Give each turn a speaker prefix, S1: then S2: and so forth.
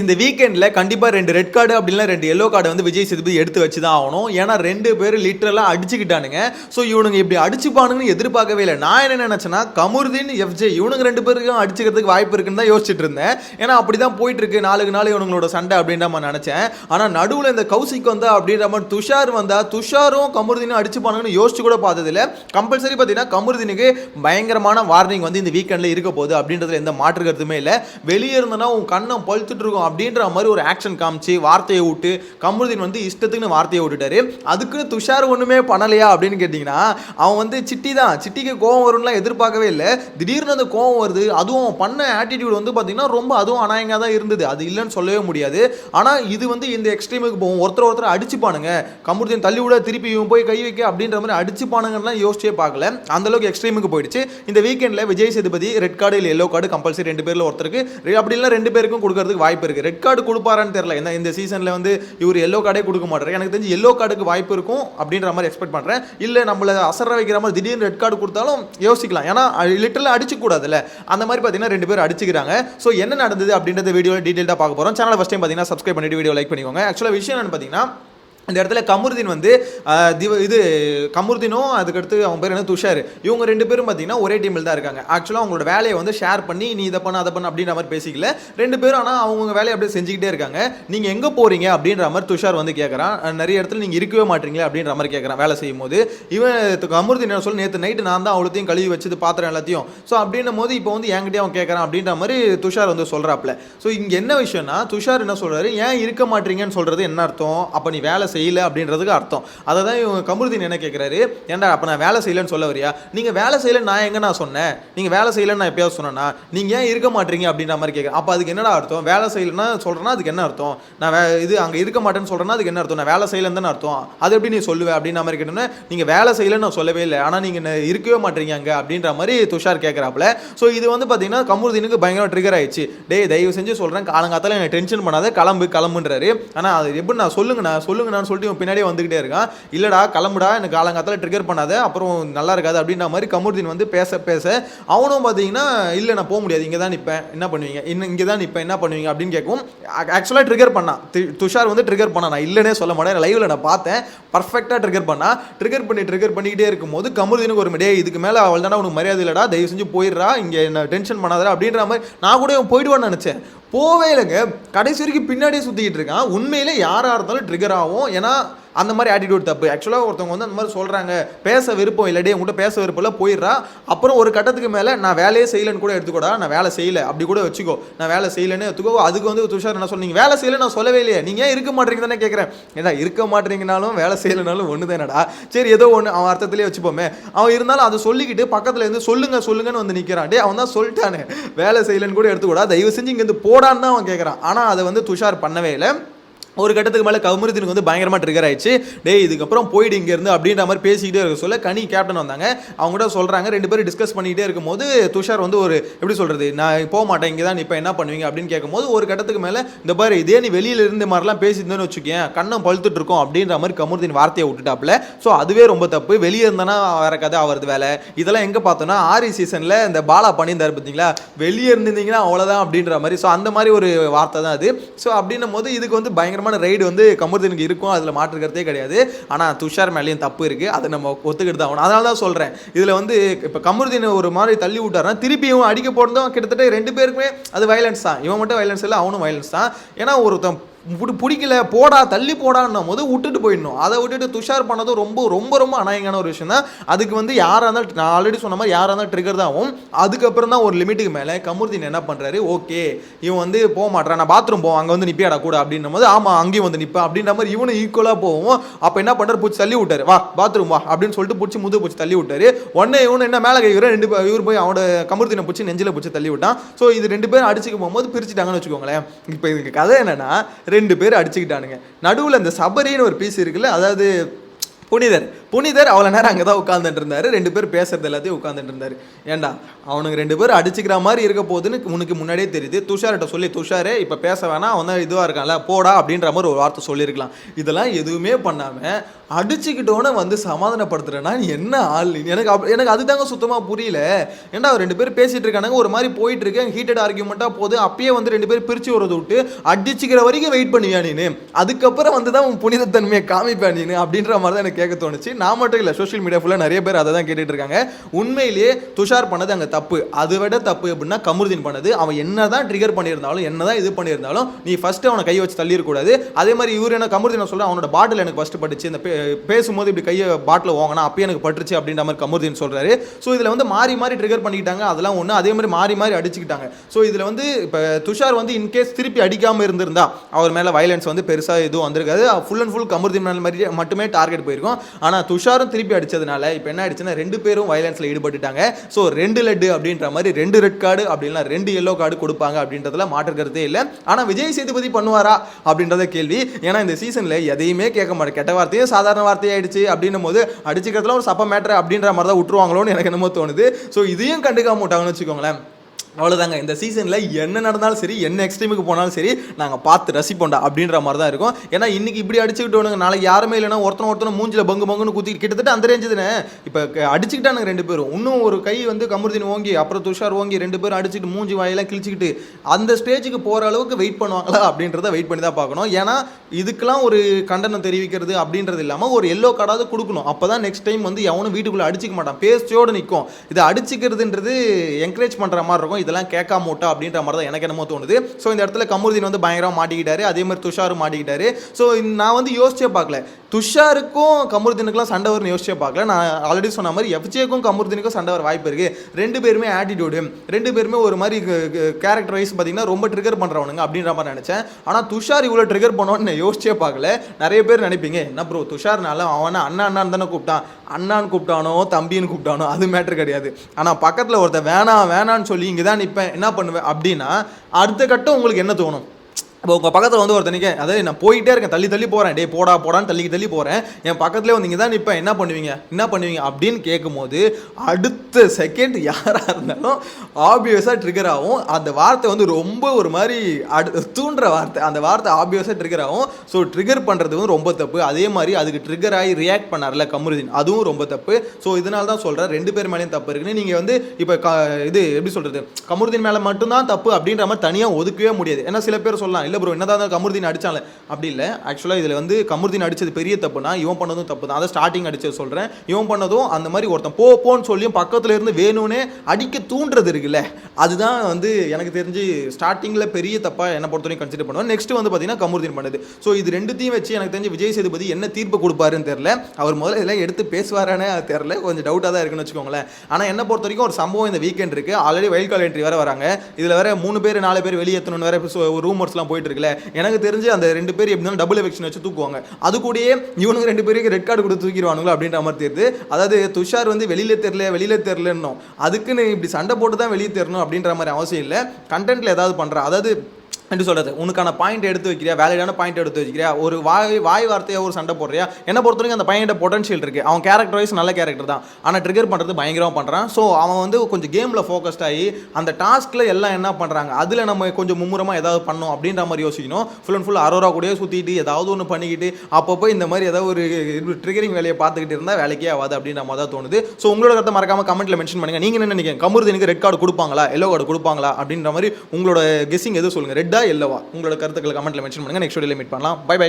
S1: இந்த வீக்கெண்டில் கண்டிப்பாக ரெண்டு ரெட் கார்டு அப்படின்னா ரெண்டு எல்லோ கார்டு வந்து விஜய் சேதுபதி எடுத்து வச்சு தான் ஆகணும். ஏன்னா ரெண்டு பேர் லிட்டரலாக அடிச்சுக்கிட்டானுங்க. ஸோ இவனுங்க இப்படி அடிச்சுப்பானுங்கன்னு எதிர்பார்க்கவே இல்லை. நான் என்ன நினச்சேன்னா கமுருதீன் எஃப்ஜே இவனுங்க ரெண்டு பேருக்கும் அடிச்சுக்கிறதுக்கு வாய்ப்பு இருக்குன்னு தான் யோசிச்சுட்டு இருந்தேன். ஏன்னா அப்படி தான் போயிட்டு இருக்கு நாளுக்கு நாள் இவனுங்களோட சண்டை அப்படின்ற மாதிரி நினச்சேன். ஆனால் நடுவில் இந்த கௌசிக் வந்தா அப்படின்ற மாதிரி துஷார் வந்தால் துஷாரும் கமுர்தீனும் அடிச்சுப்பானுங்கன்னு யோசிச்சு கூட பார்த்ததில்ல. கம்பல்சரி பார்த்தீங்கன்னா கமுர்தீனுக்கு பயங்கரமான வார்னிங் வந்து இந்த வீக்கெண்டில் இருக்க போகுது அப்படின்றதுல எந்த மாற்று கருத்துமே இல்லை. வெளியே இருந்தனா உன் கண்ணம் பழுத்துட்டு இருக்கும் அப்படின்ற மாதிரி ஒரு ஆக்ஷன் காமிச்சு வார்த்தையை விட்டு கமருதீன் வந்து இஷ்டத்துக்குன்னு வார்த்தையை விட்டுட்டாரு அதுக்குன்னு துஷார் ஒன்றுமே பண்ணலையா அப்படின்னு கேட்டிங்கன்னா அவன் வந்து சிட்டி தான். சிட்டிக்கு கோவம் வரும்லாம் எதிர்பார்க்கவே இல்லை. திடீர்னு அந்த கோவம் வருது. அதுவும் அவன் பண்ண ஆட்டிடியூட் வந்து பார்த்தீங்கன்னா ரொம்ப அதுவும் அநாயகமாக தான் இருந்தது. அது இல்லைன்னு சொல்லவே முடியாது. ஆனால் இது வந்து இந்த எக்ஸ்ட்ரீமுக்கு போகும். ஒருத்தர் ஒருத்தர் அடிச்சுப்பானுங்க. கமருதீன் தள்ளி விட திருப்பி இவன் போய் கை வைக்க அப்படின்ற மாதிரி அடிச்சுப்பானுங்கலாம் யோசிச்சே பார்க்கல. அந்த அளவுக்கு எக்ஸ்ட்ரீமுக்கு போயிடுச்சு. இந்த வீக்கெண்டில் விஜய் சேதுபதி ரெட் கார்டு இல்லை எல்லோ கார்டு கம்பல்சரி ரெண்டு பேரில் ஒருத்தருக்கு. ரெ- அப்படி இல்லை ரெண்டு பேருக்கும் கொடுக்கறதுக்கு வாய்ப்பு இருக்குது ரெட் கார்டு கொடுப்பாரான்னு தெரியல. ஏன்னா இந்த சீசனில் வந்து இவர் எல்லோ கார்டே கொடுக்க மாட்டார். எனக்கு தெரிஞ்சு எல்லோ கார்டுக்கு வாய்ப்பு இருக்கும் அப்படின்ற மாதிரி எக்ஸ்பெக்ட் பண்ணுறேன் இல்லை நம்மளை அசர வைக்கிற மாதிரி திடீர்னு ரெட் கார்டு கொடுத்தாலும் யோசிக்கலாம். ஏன்னா லிட்டரில் அடிச்சுக்கூடாதுல்ல. அந்த மாதிரி பார்த்தீங்கன்னா ரெண்டு பேரும் அடிச்சுக்கிறாங்க. ஸோ என்ன நடந்தது அப்படின்றத வீடியோவில் டீட்டெயிலாக பார்க்க போகிறோம் சேனலை ஃபஸ்ட் டைம் பார்த்தீங்கன்னா சப்ஸ்கிரைப் பண்ணிட்டு வீடியோ லைக் பண்ணிக்கோங்க. ஆக்சுவலாக விஷயம் என்னன்னு பார்த்தீங்கன்னா இந்த இடத்துல கமருதீன் வந்து திவ இது கமருதீனும் அதுக்கடுத்து அவன் பேர் என்ன? துஷார். இவங்க ரெண்டு பேரும் பார்த்தீங்கன்னா ஒரே டீமில் தான் இருக்காங்க. ஆக்சுவலாக அவங்களோட வேலையை வந்து ஷேர் பண்ணி நீ இதை பண்ண அதை பண்ண அப்படின்ற மாதிரி பேசிக்கல. ரெண்டு பேரும் ஆனால் அவங்க வேலையை அப்படியே செஞ்சுக்கிட்டே இருக்காங்க. நீங்கள் எங்கே போகிறீங்க அப்படின்ற மாதிரி துஷார் வந்து கேட்குறான் நிறைய இடத்துல நீங்கள் இருக்கவே மாட்டீங்களே அப்படின்ற மாதிரி கேட்குறான் வேலை செய்யும் போது இவன் கமருதீன் என்ன சொல்லி நேற்று நைட்டு நான் தான் அவ்வளோத்தையும் கழுவி வச்சது பாத்திரம் எல்லாத்தையும். ஸோ அப்படின்னும் போது இப்போ வந்து என்கிட்டயே அவன் கேட்குறான் அப்படின்ற மாதிரி துஷார் வந்து சொல்கிறாப்ல ஸோ இங்கே என்ன விஷயம்னா துஷார் என்ன சொல்கிறாரு ஏன் இருக்க மாட்டீங்கன்னு சொல்கிறது என்ன அர்த்தம்? அப்போ நீ வேலை செய்யல அப்படின்றதுக்கு அர்த்தம். அதை தான் இவங்க கமருதீன் என்ன கேட்குறாரு ஏன்டா அப்போ நான் வேலை செய்யலைன்னு சொல்ல வரியா? நீங்கள் வேலை செய்யல நான் எங்கே நான் சொன்னேன்? நீங்கள் வேலை செய்யலைன்னு நான் எப்பயாவது சொன்னேன்னா நீங்கள் ஏன் இருக்க மாட்டீங்க அப்படின்ற மாதிரி கேட்குறேன் அப்போ அதுக்கு என்னடா அர்த்தம்? வேலை செய்யலைன்னா சொல்கிறேன்னா அதுக்கு என்ன அர்த்தம்? நான் வே இது அங்கே இருக்க மாட்டேன்னு சொல்கிறேன்னா அதுக்கு என்ன அர்த்தம்? நான் வேலை செய்யலைன்னு தானே அர்த்தம்? அது எப்படி நீ சொல்லுவேன் அப்படின்ற மாதிரி கேட்டோன்னே நீங்கள் வேலை செய்யலைன்னு நான் சொல்லவே இல்லை. ஆனால் நீங்கள் இருக்கவே மாட்டீங்க அங்கே அப்படின்ற மாதிரி துஷார் கேட்குறாப்புல ஸோ இது வந்து பார்த்தீங்கன்னா கமருதீனுக்கு பயங்கர ட்ரிகர் ஆயிடுச்சு. டே தயவு செஞ்சு சொல்கிறேன் காலங்காத்தால எனக்கு டென்ஷன் பண்ணாத. கிளம்பு கிளம்புன்றாரு. ஆனால் அது எப்படி நான் சொல்லுங்கண்ணா சொல்லுங்கண்ணான்னு சொல்லிட்டு இவன் பின்னாடியே வந்துகிட்டே இருக்கான். இல்லடா கிளம்புடா எனக்கு காலங்காத்தில் ட்ரிகர் பண்ணாத அப்புறம் நல்லா இருக்காது அப்படின்ற மாதிரி கமுர்தீன் வந்து பேச பேச அவனும் பார்த்தீங்கன்னா இல்லை நான் போக முடியாது இங்கே தான் நிற்பேன் என்ன பண்ணுவீங்க? இன்னும் இங்கே தான் நிற்பேன் என்ன பண்ணுவீங்க? அப்படின்னு கேட்கும் ஆக்சுவலாக ட்ரிகர் பண்ணான் துஷார் வந்து ட்ரிகர் பண்ணான் நான் இல்லைனே சொல்ல மாட்டேன் லைவில் நான் பார்த்தேன் பர்ஃபெக்டாக ட்ரிகர் பண்ணா ட்ரிகர் பண்ணி ட்ரிகர் பண்ணிக்கிட்டே இருக்கும்போது கமுர்தீனுக்கு ஒரு டே இதுக்கு மேலே அவள் தானே உனக்கு மரியாதை இல்லடா தயவு செஞ்சு போயிடுறா இங்கே என்ன டென்ஷன் பண்ணாதடா அப்படின்ற மாதிரி நான் கூட போயிடுவான்னு நினச்சேன். போவே இல்லைங்க கடைசி வரைக்கும் பின்னாடியே சுற்றிக்கிட்டு இருக்கான். உண்மையிலே யாராக இருந்தாலும் ட்ரிகர் ஆகும். ஏன்னா அந்த மாதிரி ஆட்டிடியூட் தப்பு. ஆக்சுவலாக ஒருத்தவங்க வந்து அந்த மாதிரி சொல்கிறாங்க பேச விருப்பம் இல்லடே உங்கள்கிட்ட பேச விருப்பம் இல்லை போயிடுறா. அப்புறம் ஒரு கட்டத்துக்கு மேலே நான் வேலையே செய்யலைன்னு கூட எடுத்துக்கூடா நான் வேலை செய்யலை. அப்படி கூட வச்சுக்கோ. நான் வேலை செய்யலைன்னு எடுத்துக்கோ. அதுக்கு வந்து துஷார் என்ன சொன்னீங்க வேலை செய்யலை நான் சொல்லவே இல்லையே. நீங்கள் ஏன் இருக்க மாட்டீங்க தானே கேட்குறேன் ஏன்னா இருக்க மாட்டீங்கனாலும் வேலை செய்யலைனாலும் ஒன்று தானடா சரி ஏதோ ஒன்று அவன் அர்த்தத்திலே வச்சுப்போமே. அவன் இருந்தாலும் அதை சொல்லிக்கிட்டு பக்கத்தில் இருந்து சொல்லுங்க சொல்லுங்கன்னு வந்து நிற்கிறான் டே அவன் தான் சொல்லிட்டானே. வேலை செய்யலைன்னு கூட எடுத்துக்கூடா. தயவு செஞ்சு இங்கேருந்து போடான்னு தான் அவன் கேட்குறான் ஆனால் அதை வந்து துஷார் பண்ணவே இல்லை. ஒரு கட்டத்துக்கு மேலே கமருதீனுக்கு வந்து பயங்கரமாக ட்ரிகர் ஆயிடுச்சு. டே இதுக்கப்புறம் போயிடு இங்கேருந்து அப்படின்ற மாதிரி பேசிக்கிட்டே இருக்க சொல்ல கனி கேப்டன் வந்தாங்க. அவங்க கூட சொல்கிறாங்க ரெண்டு பேரும் டிஸ்கஸ் பண்ணிக்கிட்டே இருக்கும்போது துஷார் வந்து ஒரு எப்படி சொல்கிறது நான் போக மாட்டேன் இங்கே தான் இப்போ என்ன பண்ணுவீங்க அப்படின்னு கேட்கும்போது ஒரு கட்டத்துக்கு மேலே இந்த மாதிரி இதே நீ வெளியில இருந்த மாதிரிலாம் பேசியிருந்தேன்னு வச்சுக்கேன் கண்ணம் பழுத்துட்டு இருக்கோம் அப்படின்ற மாதிரி கமருதீன் வார்த்தையை விட்டுட்டாப்புல. ஸோ அதுவே ரொம்ப தப்பு. வெளியே இருந்தானா வேற கதை அவரது வேலை. இதெல்லாம் எங்கே பார்த்தோன்னா ஆரி சீசனில் இந்த பாலா பண்ணியிருந்தாரு பார்த்தீங்களா? வெளியே இருந்திருந்தீங்கன்னா அவ்வளோதான் அப்படின்ற மாதிரி. ஸோ அந்த மாதிரி ஒரு வார்த்தை தான் அது. ஸோ அப்படின்னும் போது இதுக்கு வந்து பயங்கர பயங்கரமான ரைடு வந்து கமருதீனுக்கு இருக்கும் அதில் மாற்றுக்கிறதே கிடையாது. ஆனால் துஷார் மேலேயும் தப்பு இருக்குது அதை நம்ம ஒத்துக்கிட்டு தான் ஆகணும். அதனால தான் சொல்கிறேன் இதில் வந்து இப்போ கமருதீன் ஒரு மாதிரி தள்ளி விட்டார்னா திருப்பியும் அடிக்க போகிறதும் கிட்டத்தட்ட ரெண்டு பேருக்குமே அது வயலன்ஸ் தான். இவன் மட்டும் வயலன்ஸ் இல்லை அவனும் வயலன்ஸ் தான். ஏன்னா ஒருத்தன் இப்படி பிடிக்கல போடா தள்ளி போடான்னும் போது விட்டுட்டு போயிடணும். அதை விட்டுட்டு துஷார் பண்ணதும் ரொம்ப ரொம்ப ரொம்ப அநாயகமான ஒரு விஷயம் தான். அதுக்கு வந்து யாராக இருந்தாலும் நான் ஆல்ரெடி சொன்ன மாதிரி யாராக இருந்தாலும் ட்ரிகர் தான் ஆகும். அதுக்கப்புறம் தான் ஒரு லிமிட்டுக்கு மேலே கமுர்தீன் என்ன பண்ணுறாரு ஓகே இவன் வந்து போக மாட்டான் நான் பாத்ரூம் போவோம் அங்கே வந்து நிப்பியாடா கூட அப்படின்னும் போது ஆமாம் அங்கேயும் வந்து நிற்பேன் அப்படின்ற மாதிரி இவனும் ஈக்குவலாக போவோம். அப்போ என்ன பண்ணுறாரு பிடிச்சி தள்ளி விட்டாரு. வா பாத்ரூம் வா அப்படின்னு சொல்லிட்டு பிடிச்சி முது பிடிச்சி தள்ளி விட்டாரு. உடனே இவனு என்ன மேலே கைவிற ரெண்டு இவர் போய் அவனோட கமுர்தீனை பிடிச்சி நெஞ்சில் பிடிச்சி தள்ளி விட்டான். ஸோ இது ரெண்டு பேரும் அடிச்சுக்க போகும்போது பிரிச்சுட்டாங்கன்னு வச்சுக்கோங்களேன். இப்போ இதுக்கு கதை என்னன்னா ரெண்டு பேர் அடிச்சுக்கிட்டானுங்க. நடுவில் இந்த சபரின்னு ஒரு பீஸ் இருக்குல்ல அதாவது புனிதர். புனிதர் அவ்வளோ நேரம் அங்கே தான் உட்காந்துட்டுருந்தாரு ரெண்டு பேர் பேசுறது எல்லாத்தையும் உட்காந்துட்டு ஏண்டா அவனுக்கு ரெண்டு பேரும் அடிச்சுக்கிற மாதிரி இருக்க போகுதுன்னு உனக்கு முன்னாடியே தெரியுது. துஷார்கிட்ட சொல்லி துஷாரே இப்போ பேச வேணாம் அவன் தான் இதுவாக இருக்கான்ல போடா அப்படின்ற மாதிரி ஒரு வார்த்தை சொல்லியிருக்கலாம். இதெல்லாம் எதுவுமே பண்ணாமல் அடிச்சுக்கிட்டோன்னே வந்து சமாதானப்படுத்துறேன்னா என்ன ஆள்? எனக்கு அப்- எனக்கு அதுதாங்க சுத்தமாக புரியல. ஏன்டா ரெண்டு பேர் பேசிகிட்டு இருக்கானுங்க ஒரு மாதிரி போயிட்டு இருக்கு. ஹீட்டட் ஆர்கியூமெண்ட்டாக போகுது. அப்பயே வந்து ரெண்டு பேர் பிரித்து வரது விட்டு அடிச்சுக்கிற வரைக்கும் வெயிட் பண்ணுவியா நீனு? அதுக்கப்புறம் வந்து தான் உன் புனிதத்தன்மையை காமிப்பேன் நீனு அப்படின்ற மாதிரி தான் எனக்கு கேட்க தோணுச்சு. நான் மட்டும் இல்லை சோஷியல் மீடியா ஃபுல்லாக நிறைய பேர் அதை தான் கேட்டுட்டு இருக்காங்க உண்மையிலேயே துஷார் பண்ணது அங்கே தப்பு. அதை விட தப்பு அப்படின்னா கமருதீன் பண்ணது. அவன் என்ன தான் ட்ரிகர் பண்ணியிருந்தாலும் என்ன தான் இது பண்ணியிருந்தாலும் நீ ஃபஸ்ட்டு அவனை கையை வச்சு தள்ளிடக்கூடாது அதே மாதிரி இவர் என்ன கமருதீன் சொல்கிறேன் அவனோட பாட்டில் எனக்கு ஃபஸ்ட்டு பட்டுச்சு. இந்த பேசும்போது இப்படி கையை பாட்டில் வாங்கினா அப்பயே எனக்கு பட்டுருச்சு அப்படின்ற மாதிரி கமருதீன் சொல்கிறாரு ஸோ இதில் வந்து மாறி மாறி ட்ரிகர் பண்ணிக்கிட்டாங்க. அதெல்லாம் ஒன்று அதே மாதிரி மாறி மாறி அடிச்சுக்கிட்டாங்க. ஸோ இதில் வந்து இப்போ துஷார் வந்து இன்கேஸ் திருப்பி அடிக்காமல் இருந்திருந்தா அவர் மேலே வயலன்ஸ் வந்து பெருசாக எதுவும் வந்திருக்காது. ஃபுல் அண்ட் ஃபுல் கமருதீன் மேலே மாதிரி மட்டுமே டார்கெட் போயிருக்கும். ஆனால் துஷாரும் திருப்பி அடிச்சதுனால இப்போ என்ன ஆயிடுச்சுன்னா ரெண்டு பேரும் வயலன்ஸில் ஈடுபட்டுட்டாங்க. ஸோ ரெண்டு லட்டு அப்படின்ற மாதிரி ரெண்டு ரெட் கார்டு அப்படின்னா ரெண்டு எல்லோ கார்டு கொடுப்பாங்க அப்படின்றதுல மாற்று கருத்தே இல்லை. ஆனால் விஜய் சேதுபதி பண்ணுவாரா அப்படின்றத கேள்வி. ஏன்னா இந்த சீசனில் எதையுமே கேட்க மாட்டேன். கெட்ட வார்த்தையும் சாதாரண வார்த்தையாயிடுச்சு அப்படின்னும் போது அடிச்சுக்கிறதுல ஒரு சப்ப மேட்ரு அப்படின்ற மாதிரி தான் விட்டுருவாங்களோன்னு எனக்கு என்னமோ தோணுது. ஸோ இதையும் கண்டுக்காம விட்டாங்கன்னு வச்சுக்கோங்களேன். அவ்வளோதாங்க இந்த சீசனில் என்ன நடந்தாலும் சரி என்ன எக்ஸ்ட்ரீமுக்கு போனாலும் சரி நாங்கள் பார்த்து ரசிப்போண்டா அப்படின்ற மாதிரி தான் இருக்கும். ஏன்னா இன்னைக்கு இப்படி அடிச்சுக்கிட்டோனுங்க நாளைக்கு யாருமே இல்லைன்னா ஒருத்தன ஒருத்தன மூஞ்சில் பங்கு பங்குன்னு குத்தி கிட்டத்தட்ட அந்த ரேஞ்சு தானே. இப்போ அடிச்சுக்கிட்டானுங்க ரெண்டு பேரும். இன்னும் ஒரு கை வந்து கமருதீன் ஓங்கி அப்புறம் துஷார் ஓங்கி ரெண்டு பேரும் அடிச்சுட்டு மூஞ்சி வாயெல்லாம் கிழிச்சிக்கிட்டு அந்த ஸ்டேஜுக்கு போகிற அளவுக்கு வெயிட் பண்ணுவாங்களா அப்படின்றத வெயிட் பண்ணி தான் பார்க்கணும். ஏன்னா இதுக்கெல்லாம் ஒரு கண்டனம் தெரிவிக்கிறது அப்படின்றது இல்லாமல் ஒரு எல்லோ கார்டாவது கொடுக்கணும். அப்போ தான் நெக்ஸ்ட் டைம் வந்து எவனும் வீட்டுக்குள்ளே அடிச்சிக்க மாட்டான். பேஸ்டியோடு நிற்கும் இதை அடிச்சிக்கிறதுன்றது என்கரேஜ் பண்ணுற மாதிரி இருக்கும். இதெல்லாம் கேட்காம விட்டா அப்படின்ற மாதிரி தான் எனக்கு என்னமோ தோணுது. ஸோ இந்த இடத்துல கமருதீன் வந்து பயங்கரமாக மாட்டிக்கிட்டாரு. அதே மாதிரி துஷாரும் மாட்டிக்கிட்டாரு. ஸோ நான் வந்து யோசிச்சே பார்க்கல. துஷாருக்கும் கமருதீனுக்குலாம் சண்டை வரும்னு யோசிச்சே பார்க்கல. நான் ஆல்ரெடி சொன்ன மாதிரி எஃப்ஜேக்கும் கமருதீனுக்கும் சண்டை வர வாய்ப்பு இருக்குது ரெண்டு பேருமே ஆட்டிடியூடு ரெண்டு பேருமே ஒரு மாதிரி கேரக்டர் வைஸ் பார்த்தீங்கன்னா ரொம்ப ட்ரிகர் பண்ணுறவனுங்க அப்படின்ற மாதிரி நினச்சேன். ஆனால் துஷார் இவ்வளோ ட்ரிகர் பண்ணுவான்னு நான் யோசிச்சே பார்க்கல. நிறைய பேர் நினைப்பீங்க என்ன ப்ரோ துஷார்னால அவனை அண்ணா அண்ணான்னு தானே கூப்பிட்டான். அண்ணான்னு கூப்பிட்டானோ தம்பின்னு கூப்பிட்டானோ அது மேட்ரு கிடையாது. ஆனால் பக்கத்தில் ஒருத்தன் வேணாம் வேணான்னு சொல்லி இங்கே தான் நிற்பேன் என்ன பண்ணுவேன்? அப்படின்னா அடுத்த கட்டம் உங்களுக்கு என்ன தோணும்? இப்போ உங்கள் பக்கத்தில் வந்து ஒருத்தனிக்க அதாவது நான் போயிட்டே இருக்கேன் தள்ளி தள்ளி போகிறேன் டே போடா போடான்னு தள்ளி தள்ளி போகிறேன் என் பக்கத்துலேயே வந்து நீங்கள் தான் நிற்பேன் என்ன பண்ணுவீங்க? என்ன பண்ணுவீங்க? அப்படின்னு கேட்கும்போது அடுத்த செகண்ட் யாராக இருந்தாலும் ஆப்வியஸாக ட்ரிகர் ஆகும். அந்த வார்த்தை வந்து ரொம்ப ஒரு மாதிரி அடு தூண்டுற வார்த்தை. அந்த வார்த்தை ஆப்வியஸாக ட்ரிகர் ஆகும். ஸோ ட்ரிகர் பண்ணுறது வந்து ரொம்ப தப்பு. அதே மாதிரி அதுக்கு ட்ரிகர் ஆகி ரியாக்ட் பண்ணார்ல கமருதீன். அதுவும் ரொம்ப தப்பு. ஸோ இதனால தான் சொல்கிறேன் ரெண்டு பேர் மேலேயும் தப்பு இருக்குன்னு. நீங்கள் வந்து இப்போ க இது எப்படி சொல்கிறது கமருதீன் மேலே மட்டும்தான் தப்பு அப்படின்ற மாதிரி தனியாக ஒதுக்கவே முடியாது. ஏன்னா சில பேர் சொல்லலாம் இல்லை ப்ரோ என்னதான் தான் கமருதீன் அடிச்சால அப்படி இல்லை. ஆக்சுவலாக இதில் வந்து கமருதீன் அடித்தது பெரிய தப்புனா இவன் பண்ணதும் தப்பு தான் அதை ஸ்டார்டிங் அடித்தது சொல்கிறேன் இவன் பண்ணதும் அந்த மாதிரி ஒருத்தன் போ போன்னு சொல்லியும் பக்கத்தில் இருந்து வேணும்னே அடிக்க தூண்டுறது இருக்குல்ல. அதுதான் வந்து எனக்கு தெரிஞ்சு ஸ்டார்டிங்கில் பெரிய தப்பாக என்னை பொறுத்தவரைக்கும் கன்சிடர் பண்ணுவேன். நெக்ஸ்ட் வந்து பார்த்தீங்கன்னா கமருதீன் பண்ணுது. ஸோ இது ரெண்டுத்தையும் வச்சு எனக்கு தெரிஞ்சு விஜய் சேதுபதி என்ன தீர்ப்பு கொடுப்பாருன்னு தெரில அவர் முதல்ல இதெல்லாம் எடுத்து பேசுவாரானே அது தெரில கொஞ்சம் டவுட்டாக தான் இருக்குன்னு வச்சுக்கோங்களேன். ஆனால் என்ன பொறுத்த வரைக்கும் ஒரு சம்பவம் இந்த வீக்கெண்ட் இருக்குது ஆல்ரெடி வைல்ட் கால் என்ட்ரி வேறு வராங்க. இதில் வேறு மூணு பேர் நாலு பேர் வெளியேற்றணும்னு வேற ரூமர்ஸ்லாம் போய் போயிட்டு இருக்குல்ல எனக்கு தெரிஞ்சு அந்த ரெண்டு பேர் எப்படி டபுள் எஃபெக்ஷன் வச்சு தூக்குவாங்க. அது கூடயே இவனுக்கு ரெண்டு பேருக்கு ரெட் கார்டு கொடுத்து தூக்கிடுவானுங்களோ அப்படின்ற மாதிரி தெரியுது. அதாவது துஷார் வந்து வெளியில தெரில வெளியில தெரிலன்னும் அதுக்குன்னு இப்படி சண்டை போட்டு தான் வெளியே தெரியணும் அப்படின்ற மாதிரி அவசியம் இல்லை. கண்டென்ட்ல ஏதாவது பண்றா. அதாவது என்று சொல்கிறது உனக்கான பாயிண்ட் எடுத்து வைக்கிறியா? வேலிடான பாயிண்ட் எடுத்து வைக்கிறியா? ஒரு வாய் வாய் வார்த்தையாக ஒரு சண்டை போடுறியா? என்ன பொறுத்த வரைக்கும் அந்த பையன்கிட்ட பொட்டன்ஷியல் இருக்குது அவன் கேரக்டர் வைஸ் நல்ல கேரக்டர் தான். ஆனால் ட்ரிகர் பண்ணுறது பயங்கரமாக பண்ணுறான் ஸோ அவன் வந்து கொஞ்சம் கேமில் ஃபோக்கஸ்ட் ஆகி அந்த டாஸ்கில் எல்லாம் என்ன பண்ணுறாங்க அதில் நம்ம கொஞ்சம் மும்முரமாக ஏதாவது பண்ணோம் அப்படின்ற மாதிரி யோசிக்கணும். ஃபுல் அண்ட் ஃபுல் அரோரா கூடயே சுற்றிட்டு ஏதாவது ஒன்று பண்ணிக்கிட்டு அப்பப்போ இந்த மாதிரி ஏதாவது ஒரு ட்ரிகரிங் வேலையை பார்த்துக்கிட்டு இருந்தால் வேலைக்கே ஆகாது அப்படின்ற மாதிரி தான் தோணுது. ஸோ உங்களோட கருத்தை மறக்காம கமெண்ட்டில் மென்ஷன் பண்ணுங்கள் நீங்கள் என்ன நினைக்கிறீங்க? எனக்கு ரெட் கார்டு கொடுப்பாங்களா? எல்லோ கார்டு கொடுப்பாங்களா? அப்படின்ற மாதிரி உங்களோட கெஸிங் எதுவும் சொல்லுங்கள் ரெட்டா இல்லவா? உங்களோட கருத்துக்களை கமெண்ட்டில் மென்ஷன் பண்ணுங்கள் நெக்ஸ்ட் வீடியோவில் மீட் பண்ணலாம். Bye by